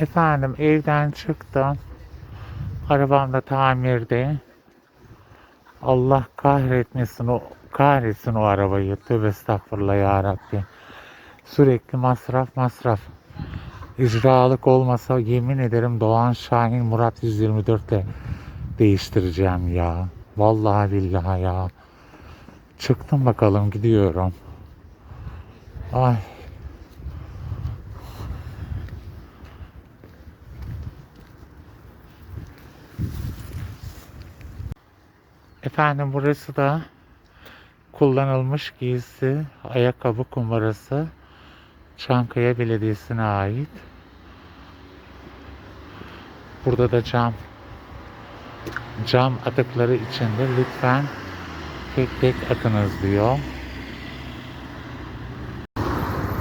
Efendim evden çıktım. Arabam da tamirde. Allah kahretmesin o kahretsin o arabayı. Tövbe estağfurullah ya Rabbi. Sürekli masraf masraf. İcralık olmasa yemin ederim Doğan Şahin Murat 124 ile değiştireceğim ya. Vallahi billahi ya. Çıktım bakalım gidiyorum. Ay. Efendim burası da kullanılmış giysi, ayakkabı kumbarası Çankaya Belediyesi'ne ait. Burada da cam cam atıkları içinde lütfen tek tek atınız diyor.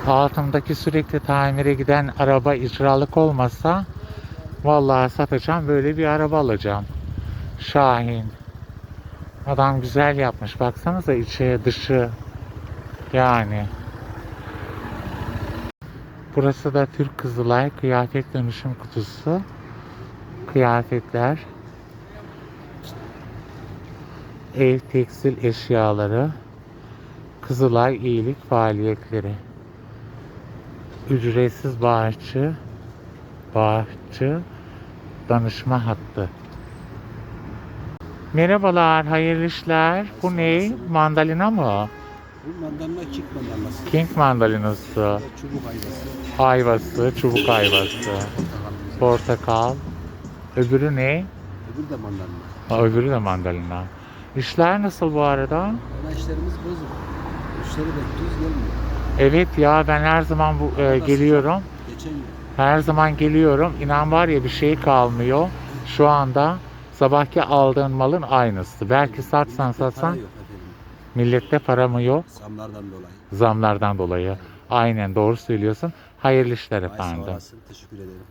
Altımdaki sürekli tamire giden araba icralık olmasa vallahi satacağım böyle bir araba alacağım. Şahin. Adam güzel yapmış. Baksanıza içi dışı. Yani. Burası da Türk Kızılay kıyafet dönüşüm kutusu. Kıyafetler. Ev tekstil eşyaları. Kızılay iyilik faaliyetleri. Ücretsiz bağışçı bağışçı danışma hattı. Merhabalar, hayırlı işler. Bu ne? Mandalina mı? Bu mandalina kick mandalinası. King mandalinası, Çubuk ayvası. ayvası, çubuk ayvası, portakal. Öbürü ne? Öbürü de mandalina. Ha, öbürü de mandalina. İşler nasıl bu arada? Ama işlerimiz bozuk. Müşteri bekliyoruz gelmiyor. Evet ya ben her zaman bu e, geliyorum. Geçen yıl. Her zaman geliyorum. İnan var ya bir şey kalmıyor. Şu anda sabahki aldığın malın aynısı. Belki satsan satsan yok efendim. millette para mı yok? Zamlardan dolayı. Zamlardan dolayı. Aynen doğru söylüyorsun. Hayırlı işler Ay sağ efendim. olasın. Teşekkür ederim.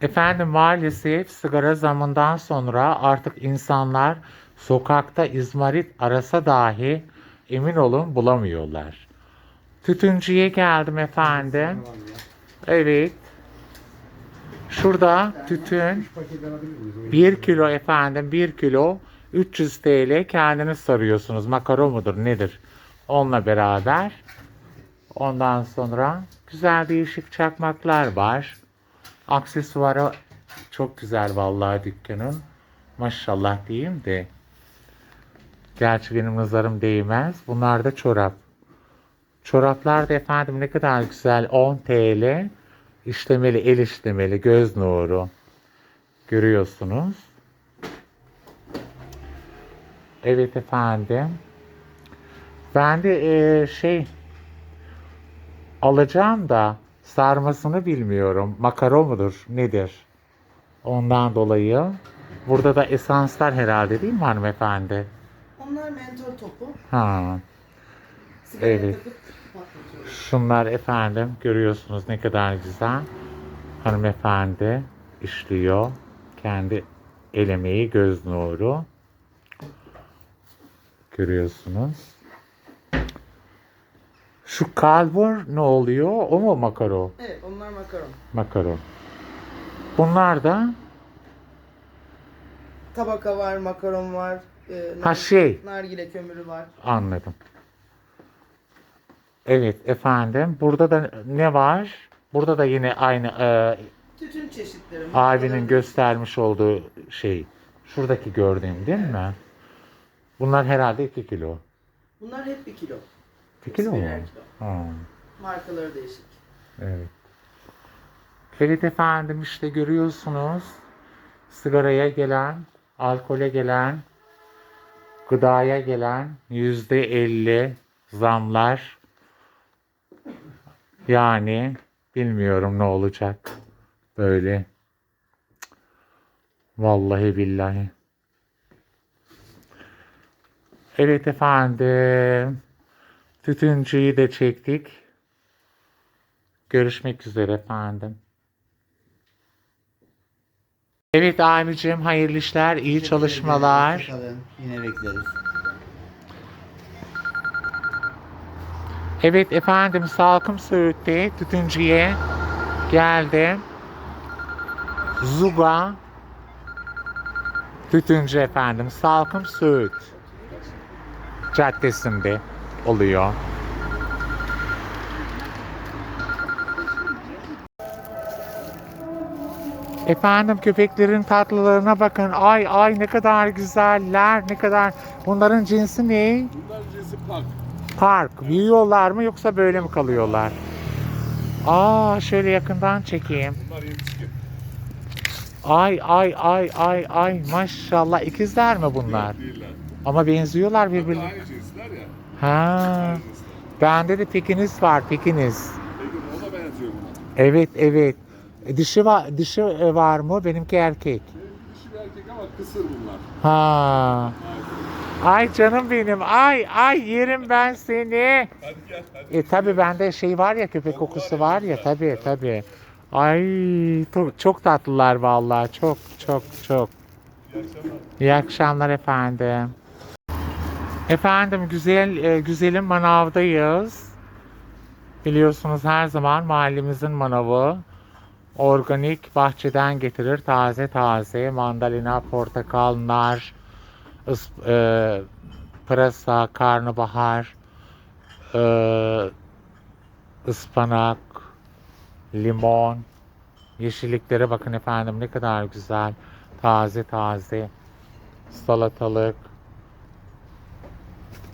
Efendim maalesef sigara zamından sonra artık insanlar sokakta izmarit arasa dahi emin olun bulamıyorlar. Tütüncüye geldim efendim. Evet. Şurada tütün 1 kilo efendim 1 kilo 300 TL kendiniz sarıyorsunuz. Makaro mudur nedir? Onunla beraber. Ondan sonra güzel değişik çakmaklar var. Aksesuarı çok güzel vallahi dükkanın. Maşallah diyeyim de. Gerçi benim nazarım değmez. Bunlar da çorap. Çoraplar da efendim ne kadar güzel. 10 TL. İşlemeli, el işlemeli, göz nuru. Görüyorsunuz. Evet efendim. Ben de eee, şey alacağım da sarmasını bilmiyorum. Makaro mudur? Nedir? Ondan dolayı. Burada da esanslar herhalde değil mi hanımefendi? Onlar mentol topu. Ha. Evet. Şunlar efendim görüyorsunuz ne kadar güzel. Hanımefendi işliyor. Kendi el emeği göz nuru. Görüyorsunuz. Şu kalbur ne oluyor? O mu makaro? Evet onlar makaron. Makaro. Bunlar da Tabaka var, makaron var. E, nar- ha şey Nargile kömürü var. anladım. Evet efendim. Burada da ne var? Burada da yine aynı e, Tütün çeşitleri. abinin göstermiş olduğu şey. Şuradaki gördüğüm değil mi? Bunlar herhalde 2 kilo. Bunlar hep bir kilo. 2 kilo mu? Hepsi birer kilo. Ha, Markaları değişik. evet. Evet efendim işte görüyorsunuz. Sigaraya gelen, alkole gelen, gıdaya gelen yüzde elli zamlar. Yani bilmiyorum ne olacak böyle. Vallahi billahi. Evet efendim. Tütüncüyü de çektik. Görüşmek üzere efendim. Evet abicim hayırlı işler, iyi çalışmalar. Yine bekleriz. Evet efendim Salkım Söğüt'te tütüncüye geldim. Zuga Tütüncü efendim. Salkım Söğüt Caddesi'nde oluyor. Efendim köpeklerin tatlılığına bakın. Ay ay ne kadar güzeller. Ne kadar. Bunların cinsi ne? Bunlar cinsi park. Park. Büyüyorlar mı yoksa böyle mi kalıyorlar? Aa şöyle yakından çekeyim. Bunlar yetişkin. Ay ay ay ay ay maşallah ikizler mi bunlar? Değiller. Ama benziyorlar birbirine. aynı cinsler ya. Ha. Bende de Pekiniz var Pekiniz. Peki ona benziyor buna. Evet evet. E, Dişi var dişi e, var mı? Benimki erkek. Dişi bir erkek ama kısır bunlar. Ha. Ay canım benim. Ay ay yerim ben seni. Hadi gel hadi. E tabi bende şey var ya köpek kokusu var ya tabi tabi. Ay to- çok tatlılar vallahi çok çok çok. İyi akşamlar. İyi akşamlar efendim. Efendim güzel e, güzelim manavdayız. Biliyorsunuz her zaman mahallemizin manavı organik bahçeden getirir taze taze mandalina, portakal, nar, ıs- e, pırasa, karnabahar, e, ıspanak, limon, yeşilliklere bakın efendim ne kadar güzel taze taze salatalık,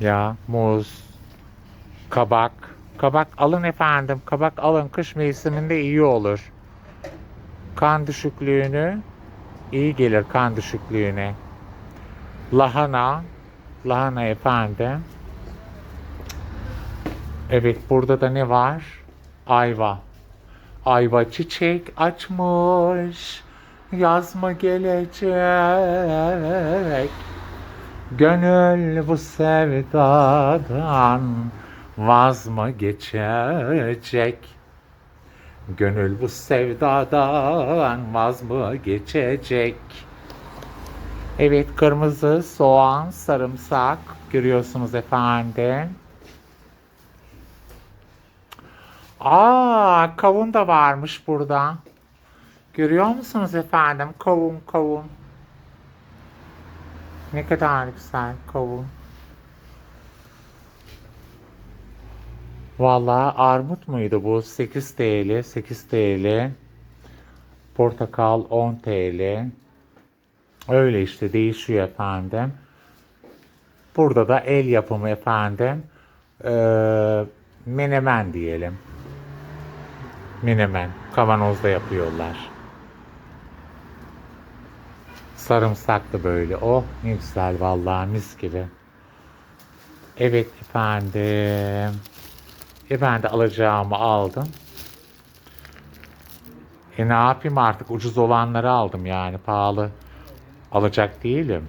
ya muz, kabak. Kabak alın efendim. Kabak alın. Kış mevsiminde iyi olur. Kan düşüklüğünü iyi gelir kan düşüklüğüne. Lahana. Lahana efendim. Evet burada da ne var? Ayva. Ayva çiçek açmış. Yaz mı gelecek? Gönül bu sevdadan vaz mı geçecek? Gönül bu sevdadan vaz mı geçecek? Evet kırmızı soğan, sarımsak görüyorsunuz efendim. Aa kavun da varmış burada. Görüyor musunuz efendim? Kavun kavun. Ne kadar güzel kavun. Vallahi armut muydu bu? 8 TL, 8 TL. Portakal 10 TL. Öyle işte değişiyor efendim. Burada da el yapımı efendim. Ee, menemen diyelim. Menemen. Kavanozda yapıyorlar. Sarımsaklı böyle. Oh ne güzel vallahi mis gibi. Evet efendim. E ben de alacağımı aldım. E ne yapayım artık ucuz olanları aldım yani pahalı alacak değilim.